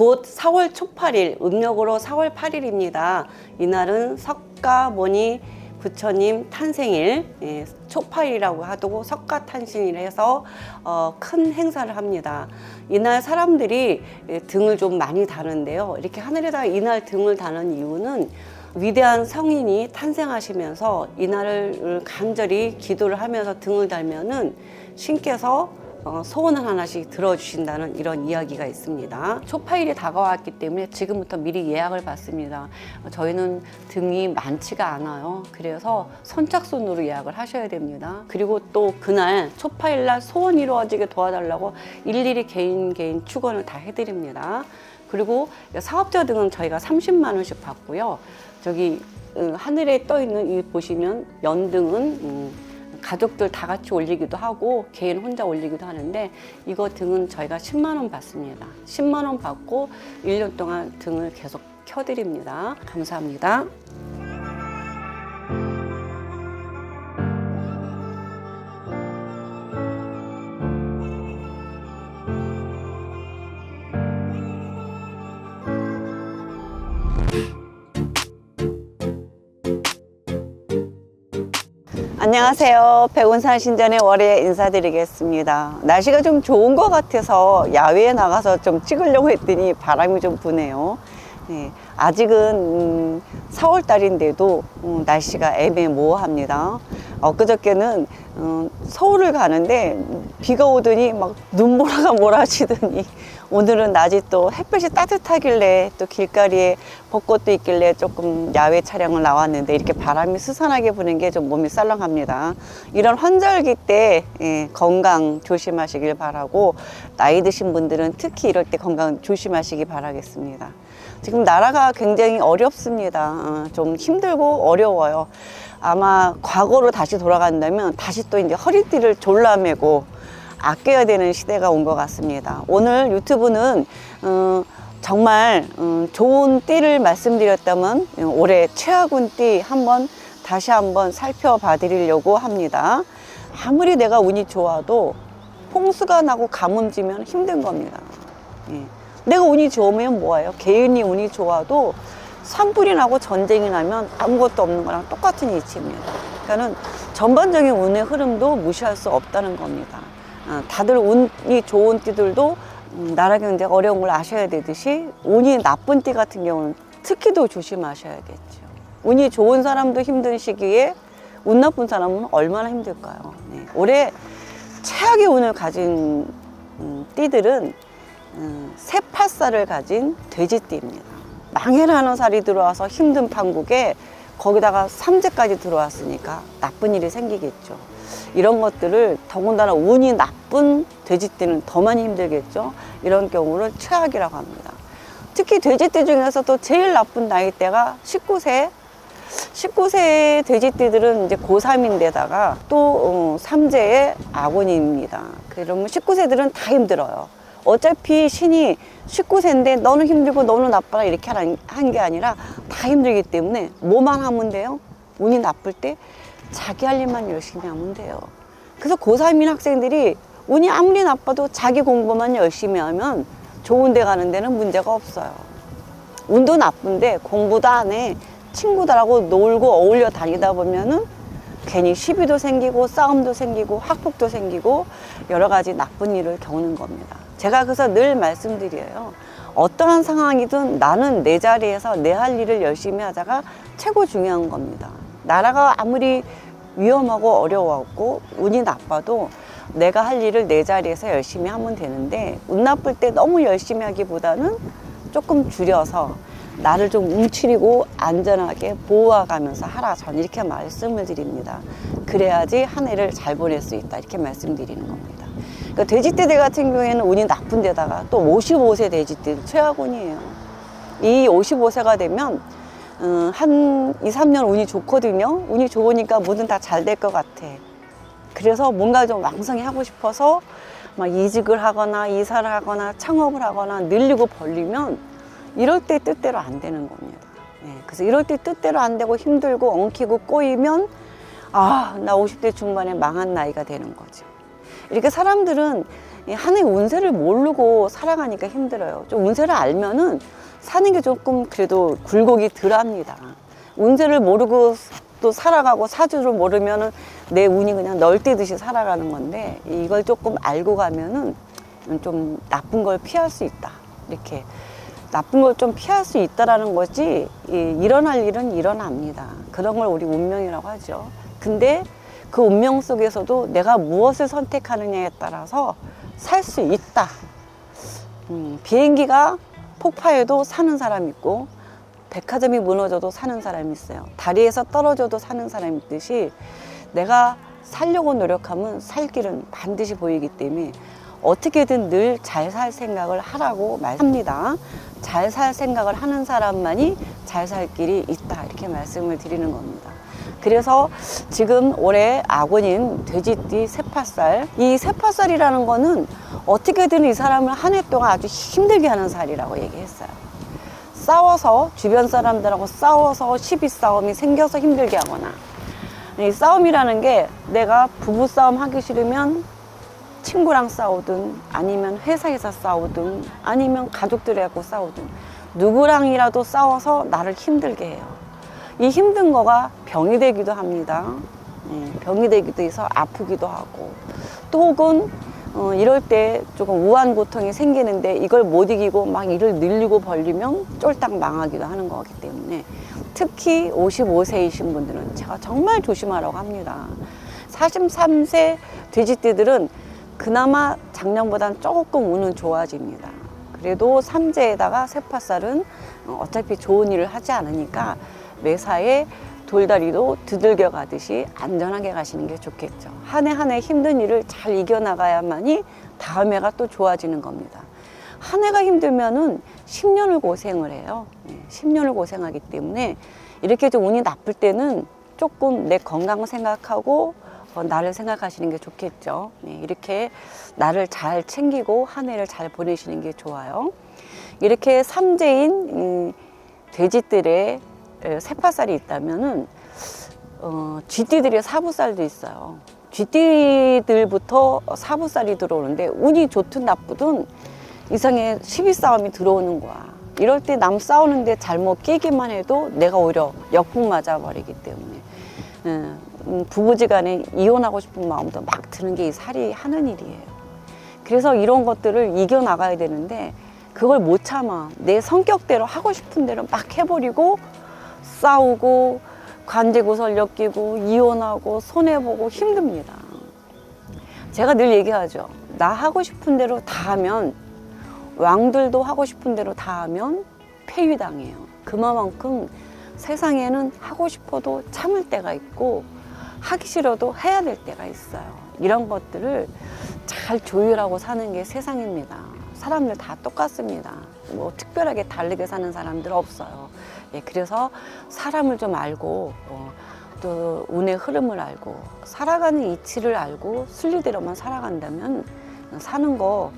곧 4월 초팔일, 음력으로 4월 8일입니다. 이날은 석가모니 부처님 탄생일, 예, 초팔이라고 하고 석가 탄신이라 해서 어, 큰 행사를 합니다. 이날 사람들이 예, 등을 좀 많이 다는데요. 이렇게 하늘에다 이날 등을 다는 이유는 위대한 성인이 탄생하시면서 이날을 간절히 기도를 하면서 등을 달면은 신께서 어, 소원을 하나씩 들어주신다는 이런 이야기가 있습니다. 초파일이 다가왔기 때문에 지금부터 미리 예약을 받습니다. 어, 저희는 등이 많지가 않아요. 그래서 선착순으로 예약을 하셔야 됩니다. 그리고 또 그날 초파일날 소원 이루어지게 도와달라고 일일이 개인 개인 축원을 다 해드립니다. 그리고 사업자 등은 저희가 30만 원씩 받고요. 저기 어, 하늘에 떠 있는 이 보시면 연등은 음, 가족들 다 같이 올리기도 하고 개인 혼자 올리기도 하는데 이거 등은 저희가 10만 원 받습니다. 10만 원 받고 1년 동안 등을 계속 켜드립니다. 감사합니다. 안녕하세요. 백운산 신전의 월에 인사드리겠습니다. 날씨가 좀 좋은 것 같아서 야외에 나가서 좀 찍으려고 했더니 바람이 좀 부네요. 네, 아직은 음, 4월 달인데도 음, 날씨가 애매모호합니다. 엊그저께는 음, 서울을 가는데 비가 오더니 막 눈보라가 몰아치더니 오늘은 낮이 또 햇볕이 따뜻하길래 또 길가리에 벚꽃도 있길래 조금 야외 촬영을 나왔는데 이렇게 바람이 스산하게 부는 게 좀 몸이 썰렁합니다. 이런 환절기 때 예, 건강 조심하시길 바라고 나이 드신 분들은 특히 이럴 때 건강 조심하시기 바라겠습니다. 지금 나라가 굉장히 어렵습니다. 어, 좀 힘들고 어려워요. 아마 과거로 다시 돌아간다면 다시 또 이제 허리띠를 졸라매고 아껴야 되는 시대가 온 것 같습니다. 오늘 유튜브는 어, 정말 음, 좋은 띠를 말씀드렸다면 올해 최악운 띠 한번 다시 한번 살펴봐 드리려고 합니다. 아무리 내가 운이 좋아도 홍수가 나고 가뭄지면 힘든 겁니다. 예. 내가 운이 좋으면 뭐예요? 개인이 운이 좋아도 산불이 나고 전쟁이 나면 아무것도 없는 거랑 똑같은 이치입니다. 그러니까는 전반적인 운의 흐름도 무시할 수 없다는 겁니다. 아, 다들 운이 좋은 띠들도 음, 나라 경제 어려운 걸 아셔야 되듯이 운이 나쁜 띠 같은 경우는 특히 더 조심하셔야겠죠. 운이 좋은 사람도 힘든 시기에 운 나쁜 사람은 얼마나 힘들까요? 네. 올해 최악의 운을 가진 음, 띠들은 음, 세파살을 가진 돼지띠입니다. 망해라는 살이 들어와서 힘든 판국에 거기다가 삼재까지 들어왔으니까 나쁜 일이 생기겠죠. 이런 것들을 더군다나 운이 나쁜 돼지띠는 더 많이 힘들겠죠. 이런 경우를 최악이라고 합니다. 특히 돼지띠 중에서도 제일 나쁜 나이대가 19세. 19세 돼지띠들은 이제 고3인데다가 또 어, 삼재의 아군입니다. 그러면 19세들은 다 힘들어요. 어차피 신이 19세인데 너는 힘들고 너는 나빠라 이렇게 한 게 아니라 다 힘들기 때문에 뭐만 하면 돼요? 운이 나쁠 때 자기 할 일만 열심히 하면 돼요. 그래서 고3인 학생들이 운이 아무리 나빠도 자기 공부만 열심히 하면 좋은 데 가는 데는 문제가 없어요. 운도 나쁜데 공부도 안 해. 친구들하고 놀고 어울려 다니다 보면은 괜히 시비도 생기고 싸움도 생기고 학폭도 생기고 여러 가지 나쁜 일을 겪는 겁니다. 제가 그래서 늘 말씀드려요. 어떠한 상황이든 나는 내 자리에서 내 할 일을 열심히 하자가 최고 중요한 겁니다. 나라가 아무리 위험하고 어려웠고 운이 나빠도 내가 할 일을 내 자리에서 열심히 하면 되는데 운 나쁠 때 너무 열심히 하기보다는 조금 줄여서 나를 좀 움츠리고 안전하게 보호해가면서 하라 전 이렇게 말씀을 드립니다. 그래야지 한 해를 잘 보낼 수 있다 이렇게 말씀드리는 겁니다. 그러니까 돼지떼들 같은 경우에는 운이 나쁜 데다가 또 55세 돼지떼 최악운이에요. 이 55세가 되면 음, 한 2, 3년 운이 좋거든요. 운이 좋으니까 뭐든 다 잘 될 것 같아. 그래서 뭔가 좀 왕성히 하고 싶어서 막 이직을 하거나 이사를 하거나 창업을 하거나 늘리고 벌리면 이럴 때 뜻대로 안 되는 겁니다. 예, 그래서 이럴 때 뜻대로 안 되고 힘들고 엉키고 꼬이면 아, 나 50대 중반에 망한 나이가 되는 거죠. 이렇게 사람들은 이 하나의 운세를 모르고 살아가니까 힘들어요. 좀 운세를 알면은 사는 게 조금 그래도 굴곡이 덜합니다. 운세를 모르고 또 살아가고 사주를 모르면은 내 운이 그냥 널뛰듯이 살아가는 건데 이걸 조금 알고 가면은 좀 나쁜 걸 피할 수 있다. 이렇게 나쁜 걸 좀 피할 수 있다라는 거지 이, 일어날 일은 일어납니다. 그런 걸 우리 운명이라고 하죠. 근데 그 운명 속에서도 내가 무엇을 선택하느냐에 따라서 살 수 있다. 음, 비행기가 폭파해도 사는 사람 있고 백화점이 무너져도 사는 사람이 있어요. 다리에서 떨어져도 사는 사람이 있듯이 내가 살려고 노력하면 살 길은 반드시 보이기 때문에 어떻게든 늘 잘 살 생각을 하라고 말합니다. 잘 살 생각을 하는 사람만이 잘 살 길이 있다. 이렇게 말씀을 드리는 겁니다. 그래서 지금 올해 아군인 돼지띠 세파살 이 세파살이라는 거는 어떻게든 이 사람을 한 해 동안 아주 힘들게 하는 살이라고 얘기했어요. 싸워서 주변 사람들하고 싸워서 시비 싸움이 생겨서 힘들게 하거나 이 싸움이라는 게 내가 부부 싸움 하기 싫으면 친구랑 싸우든 아니면 회사에서 싸우든 아니면 가족들하고 싸우든 누구랑이라도 싸워서 나를 힘들게 해요. 이 힘든 거가 병이 되기도 합니다. 예, 병이 되기도 해서 아프기도 하고 또 혹은 어, 이럴 때 조금 우한 고통이 생기는데 이걸 못 이기고 막 일을 늘리고 벌리면 쫄딱 망하기도 하는 거기 때문에 특히 55세이신 분들은 제가 정말 조심하라고 합니다. 43세 돼지띠들은 그나마 작년보단 조금 운은 좋아집니다. 그래도 삼재에다가 세파살은 어차피 좋은 일을 하지 않으니까 매사에 돌다리도 두들겨 가듯이 안전하게 가시는 게 좋겠죠. 한 해 한 해 힘든 일을 잘 이겨나가야만이 다음 해가 또 좋아지는 겁니다. 한 해가 힘들면은 10년을 고생을 해요. 네, 10년을 고생하기 때문에 이렇게 좀 운이 나쁠 때는 조금 내 건강을 생각하고 어, 나를 생각하시는 게 좋겠죠. 네, 이렇게 나를 잘 챙기고 한 해를 잘 보내시는 게 좋아요. 이렇게 삼재인 음, 돼지들의 에, 세파살이 있다면은 어, 쥐띠들의 사부살도 있어요. 쥐띠들부터 사부살이 들어오는데 운이 좋든 나쁘든 이상의 시비 싸움이 들어오는 거야. 이럴 때 남 싸우는데 잘못 끼기만 해도 내가 오히려 역풍 맞아 버리기 때문에 음, 음, 부부지간에 이혼하고 싶은 마음도 막 드는 게 이 살이 하는 일이에요. 그래서 이런 것들을 이겨 나가야 되는데 그걸 못 참아. 내 성격대로 하고 싶은 대로 막 해버리고 싸우고 관제구설 엮이고 이혼하고 손해보고 힘듭니다. 제가 늘 얘기하죠. 나 하고 싶은 대로 다 하면 왕들도 하고 싶은 대로 다 하면 폐위당해요. 그만큼 세상에는 하고 싶어도 참을 때가 있고 하기 싫어도 해야 될 때가 있어요. 이런 것들을 잘 조율하고 사는 게 세상입니다. 사람들 다 똑같습니다. 뭐 특별하게 다르게 사는 사람들 없어요. 예, 그래서 사람을 좀 알고 어, 또 운의 흐름을 알고 살아가는 이치를 알고 순리대로만 살아간다면 사는 거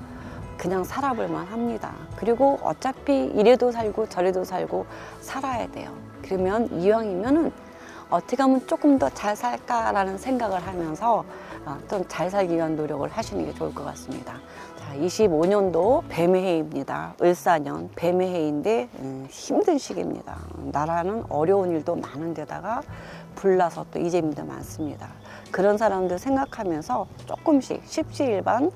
그냥 살아볼만 합니다. 그리고 어차피 이래도 살고 저래도 살고 살아야 돼요. 그러면 이왕이면은 어떻게 하면 조금 더 잘 살까라는 생각을 하면서 어, 좀잘 살기 위한 노력을 하시는 게 좋을 것 같습니다. 자, 25년도 뱀의 해입니다. 을사년 뱀의 해인데 음, 힘든 시기입니다. 나라는 어려운 일도 많은데다가 불나서 또 이재민도 많습니다. 그런 사람들 생각하면서 조금씩 십시일반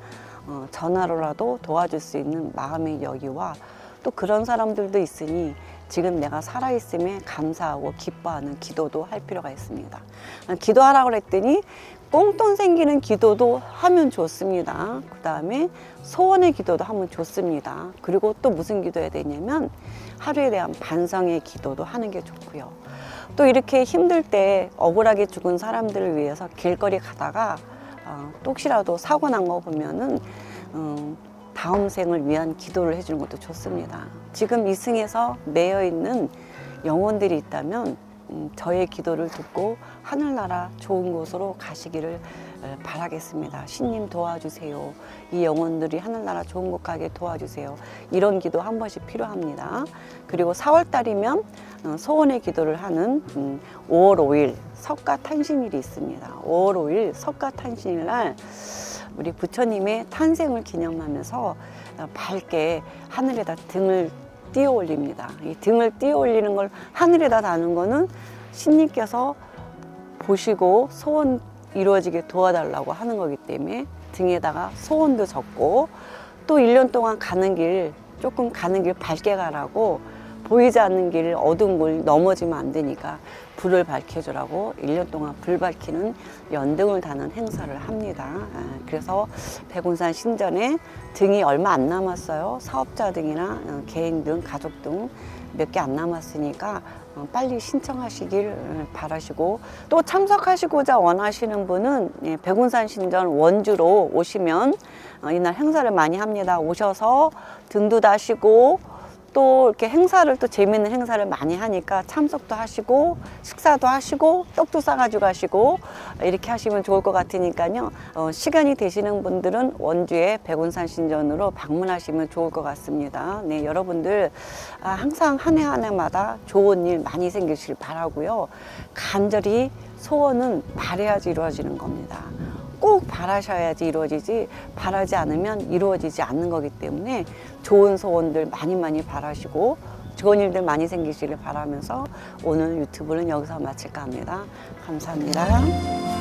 어, 전화로라도 도와줄 수 있는 마음의 여유와 또 그런 사람들도 있으니 지금 내가 살아있음에 감사하고 기뻐하는 기도도 할 필요가 있습니다. 아, 기도하라고 그랬더니 꽁돈 생기는 기도도 하면 좋습니다. 그 다음에 소원의 기도도 하면 좋습니다. 그리고 또 무슨 기도해야 되냐면 하루에 대한 반성의 기도도 하는 게 좋고요. 또 이렇게 힘들 때 억울하게 죽은 사람들을 위해서 길거리 가다가 어, 또 혹시라도 사고 난 거 보면은 음, 다음 생을 위한 기도를 해주는 것도 좋습니다. 지금 이승에서 매여 있는 영혼들이 있다면 음, 저의 기도를 듣고 하늘나라 좋은 곳으로 가시기를 에, 바라겠습니다. 신님 도와주세요. 이 영혼들이 하늘나라 좋은 곳 가게 도와주세요. 이런 기도 한 번씩 필요합니다. 그리고 4월 달이면 어, 소원의 기도를 하는 음, 5월 5일 석가 탄신일이 있습니다. 5월 5일 석가 탄신일 날 우리 부처님의 탄생을 기념하면서 어, 밝게 하늘에다 등을 띄어 올립니다. 이 등을 띄어 올리는 걸 하늘에다 다는 거는 신님께서 보시고 소원 이루어지게 도와달라고 하는 거기 때문에 등에다가 소원도 적고 또 1년 동안 가는 길 조금 가는 길 밝게 가라고 보이지 않는 길 어두운 길 넘어지면 안 되니까 불을 밝혀주라고 1년 동안 불 밝히는 연등을 다는 행사를 합니다. 아, 그래서 백운산 신전에 등이 얼마 안 남았어요. 사업자 등이나 어, 개인 등, 가족 등 몇 개 안 남았으니까 어, 빨리 신청하시길 어, 바라시고 또 참석하시고자 원하시는 분은 예, 백운산 신전 원주로 오시면 어, 이날 행사를 많이 합니다. 오셔서 등도 다시고 또 이렇게 행사를 또 재밌는 행사를 많이 하니까 참석도 하시고 식사도 하시고 떡도 싸가지고 가시고 이렇게 하시면 좋을 것 같으니까요. 어, 시간이 되시는 분들은 원주의 백운산 신전으로 방문하시면 좋을 것 같습니다. 네, 여러분들 아, 항상 한 해 한 해마다 좋은 일 많이 생기실 바라고요. 간절히 소원은 바래야지 이루어지는 겁니다. 꼭 바라셔야지 이루어지지 바라지 않으면 이루어지지 않는 거기 때문에 좋은 소원들 많이 많이 바라시고 좋은 일들 많이 생기시길 바라면서 오늘 유튜브는 여기서 마칠까 합니다. 감사합니다.